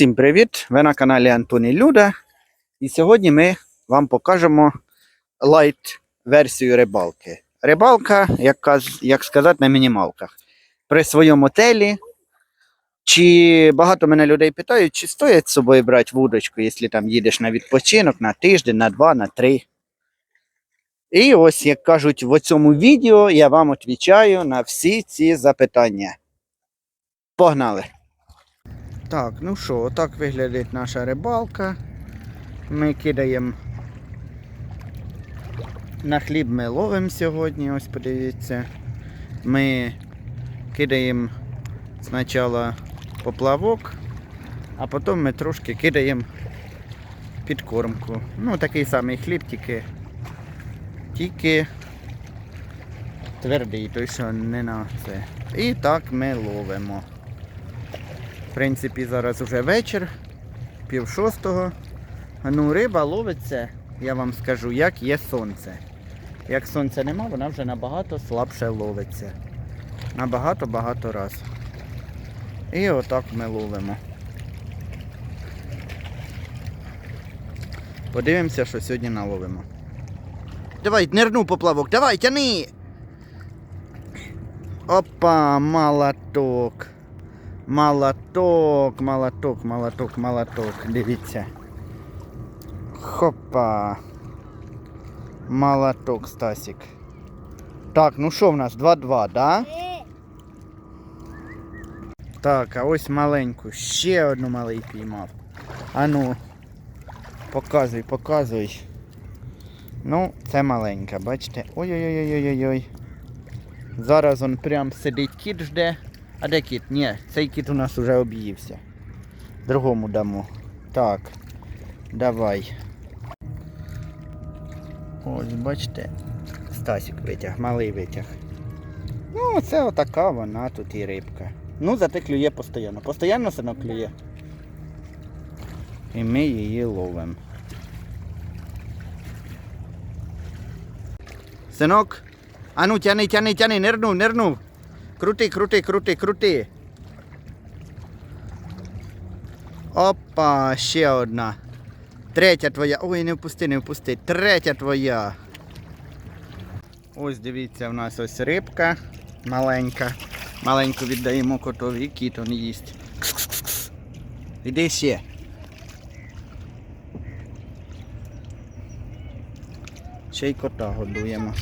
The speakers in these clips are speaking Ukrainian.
Усім привіт! Ви на каналі Антон і Люда. І сьогодні ми вам покажемо лайт версію рибалки. Рибалка, як, як сказати, на мінімалках. При своєму отелі. Чи багато мене людей питають, чи стоїть з собою брати вудочку, якщо там їдеш на відпочинок на тиждень, на два, на три. І ось, як кажуть, в цьому відео я вам відповідаю на всі ці запитання. Погнали! Так, ну що, отак виглядить наша рибалка. Ми кидаємо на хліб ми ловимо сьогодні, ось подивіться. Ми кидаємо спочатку поплавок, а потім ми трошки кидаємо підкормку. Ну, такий самий хліб, тільки, тільки твердий, той що не на це. І так ми ловимо. В принципі, зараз уже вечір, пів шостого. Ну, риба ловиться, я вам скажу, як є сонце. Як сонця нема, вона вже набагато слабше ловиться. Набагато-багато раз. І отак ми ловимо. Подивимося, що сьогодні наловимо. Давай, нирну поплавок, давай, тяни! Опа, молоток. Молоток, молоток, молоток, молоток. Дивіться. Хопа. Молоток, Стасік. Так, ну що в нас? 2-2, да? Так, а ось маленьку. Ще одну малий піймав. А ну. Показуй, показуй. Ну, це маленька, бачите? Ой-ой-ой-ой-ой-ой. Зараз он прям сидить кіт жде. А де кіт? Ні, цей кіт у нас уже об'ївся. Другому дамо. Так. Давай. Ось, бачите, Стасік витяг, малий витяг. Ну, це отака вона тут і рибка. Ну, зате клює постійно. Постійно синок клює. І ми її ловимо. Синок, а ну тяни, тяни, тяни, нирнув, нирнув. Крути, крути, крути, крути. Опа, ще одна. Третя твоя. Ой, не впусти, не впусти. Третя твоя. Ось дивіться, в нас ось рибка маленька. Маленьку віддаємо котові, кіт он їсть. Кс-кс-кс. Іди ще. Ще й кота годуємо.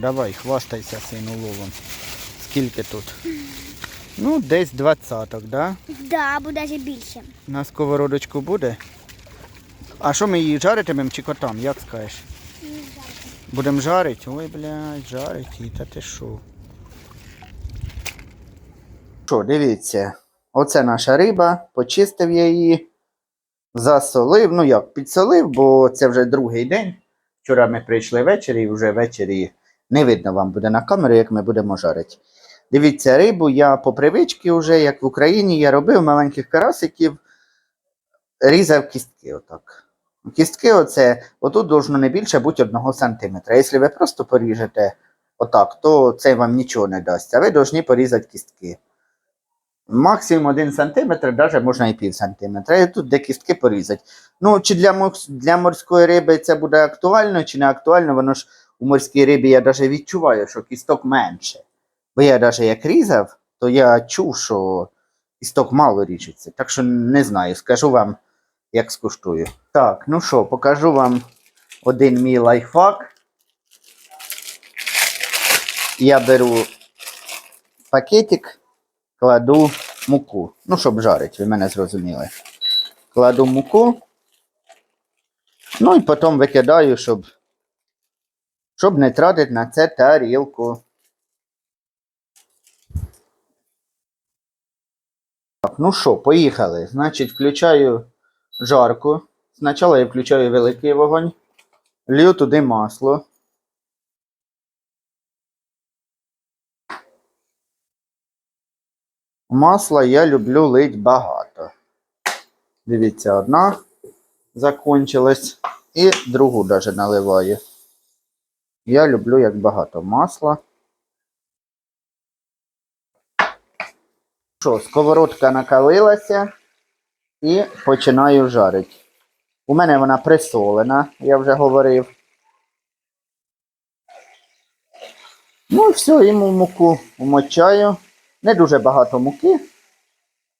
Давай, хвастайся сину ловом. Скільки тут? Ну, десь двадцяток, да? Да, або навіть більше. На сковородочку буде. А що ми її жаритимемо чи котам, як скажеш? Будемо жарити? Ой, блядь, жарить її, та ти що? Що, дивіться, оце наша риба, почистив я її, засолив, ну як, підсолив, бо це вже другий день. Вчора ми прийшли ввечері і вже ввечері не видно вам буде на камері, як ми будемо жарити. Дивіться, рибу я по привичці вже, як в Україні, я робив маленьких карасиків, різав кістки отак. Кістки оце, отут должно не більше бути 1 см. Якщо ви просто поріжете отак, то це вам нічого не дасть. А ви повинні порізати кістки. Максимум 1 см, навіть можна і пів сантиметра. І тут де кістки порізати. Ну, чи для, для морської риби це буде актуально, чи не актуально, воно ж у морській рибі я навіть відчуваю, що кісток менше. Бо я навіть як різав, то я чув, що кісток мало ріжеться. Так що не знаю, скажу вам, як скуштую. Так, ну що, покажу вам один мій лайфхак. Я беру пакетик, кладу муку. Ну, щоб жарити, ви мене зрозуміли. Кладу муку. Ну і потім викидаю, щоб, щоб не тратити на це тарілку. Так, ну що, поїхали. Значить, включаю жарку. Спочатку я включаю великий вогонь, лью туди масло. Масла я люблю лить багато. Дивіться, одна закончилась і другу даже наливаю. Я люблю як багато масла. Що, сковородка накалилася і починаю жарити. У мене вона присолена, я вже говорив. Ну, все, йому муку вмочаю. Не дуже багато муки.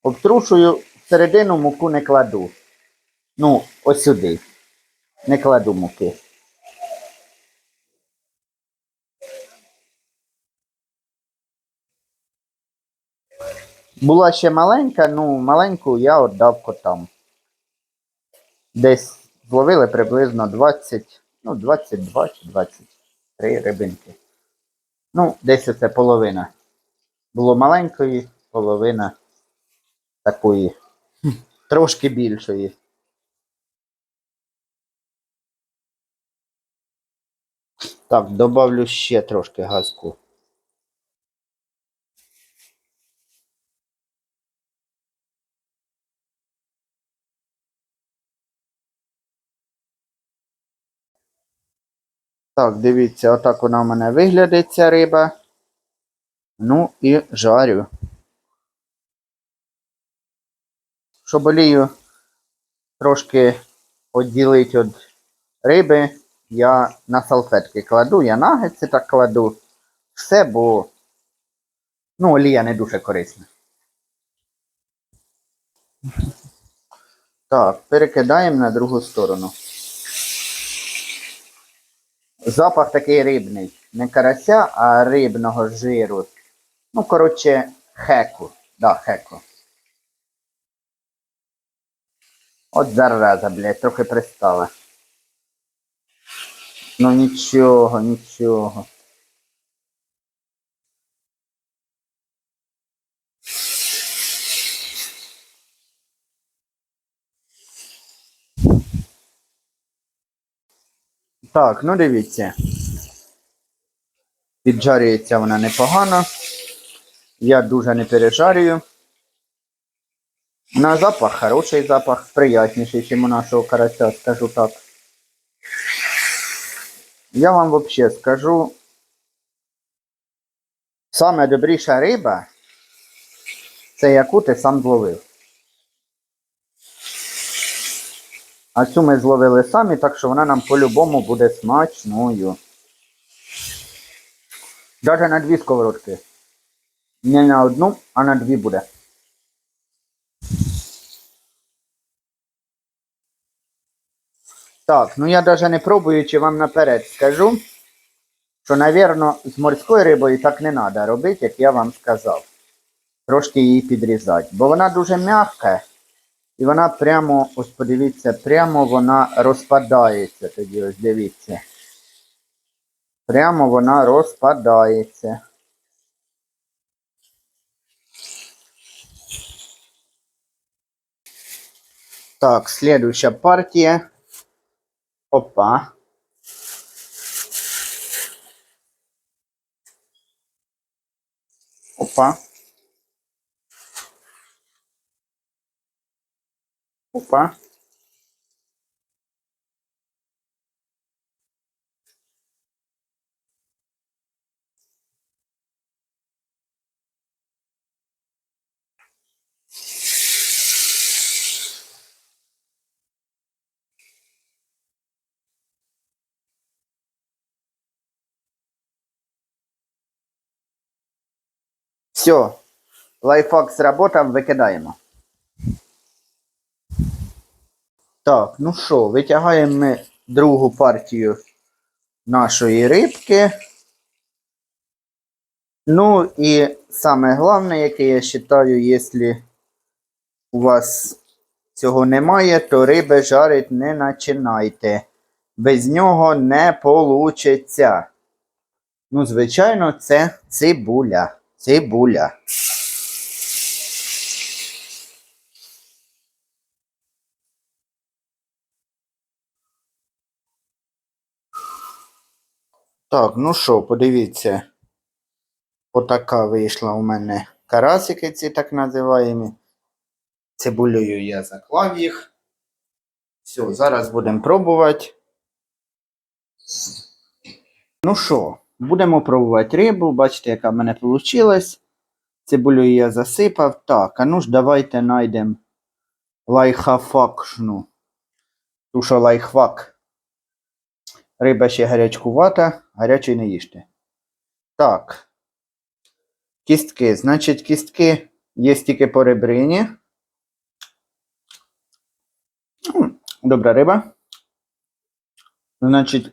Обтрушую, всередину муку не кладу. Ну, ось сюди. Не кладу муки. Була ще маленька, ну, маленьку я віддав котам. Десь зловили приблизно 20, ну, 22 чи 23 рибинки. Ну, десь оце половина. Було маленької, половина такої. Трошки більшої. Так, добавлю ще трошки газку. Так, дивіться, отак вона в мене виглядить ця риба. Ну і жарю. Щоб олію трошки відділити від риби, я на салфетки кладу, я нагетси так кладу. Все, бо ну, олія не дуже корисна. Так, перекидаємо на другу сторону. Запах такий рибний. Не карася, а рибного жиру. Ну, коротше, хеку. Да, хеку. От зараза, блядь, трохи пристала. Ну нічого, нічого. Так, ну дивіться. Піджарюється вона непогано. Я дуже не пережарюю. На запах хороший запах, приятніший, ніж у нашого карася, скажу так. Я вам взагалі скажу. Саме добріша риба це яку ти сам зловив. А цю ми зловили самі, так що вона нам по-любому буде смачною. Даже на дві сковородки. Не на одну, а на дві буде. Так, ну я даже не пробуючи вам наперед скажу, що, навірно, з морською рибою так не треба робити, як я вам сказав. Трошки її підрізати. Бо вона дуже м'яка. І вона прямо, ось подивіться, прямо вона розпадається тоді, ось дивіться. Прямо вона розпадається. Так, следующая партия. Опа. Опа. Опа. Все. Лайфхак сработав, викидаємо. Так, ну що, витягаємо ми другу партію нашої рибки. Ну і саме головне, яке я вважаю, якщо у вас цього немає, то риби жарить не починайте. Без нього не получиться. Ну, звичайно, це цибуля. Цибуля. Так, ну що, подивіться. Отака вийшла у мене карасики, ці так називаємо. Цибулею я заклав їх. Все, зараз будемо пробувати. Ну що, будемо пробувати рибу. Бачите, яка в мене вийшла. Цибулею я засипав. Так, а ну ж давайте знайдемо лайхафакшну. Ту, що лайхфак. Риба ще гарячкувата, гарячий не їжте. Так. Кістки. Значить, кістки є тільки по ребрині. Добра риба. Значить,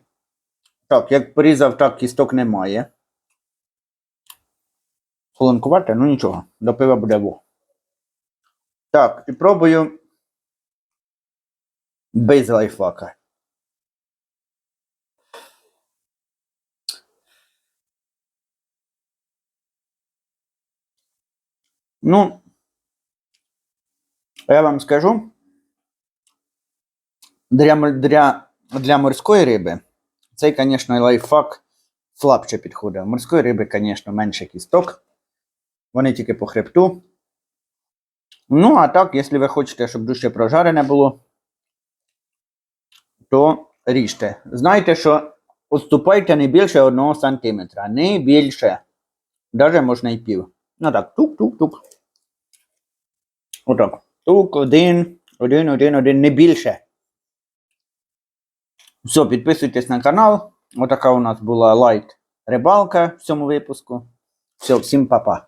так, як порізав, так кісток немає. Холонкувати, ну нічого, до пива буде во. Так, і пробую без лайфака. Ну, я вам скажу, для, для, для морської риби цей, звісно, лайфхак слабше підходить. Морської риби, звісно, менше кісток. Вони тільки по хребту. Ну, а так, якщо ви хочете, щоб дужче прожарене було, то ріжте. Знайте, що відступайте не більше 1 см. Не більше. Даже можна і пів. Ну так, тук-тук-тук. Отак. Тук, один, один, один, один, не більше. Все, підписуйтесь на канал. Отака у нас була лайт рибалка в цьому випуску. Все, всім па-па.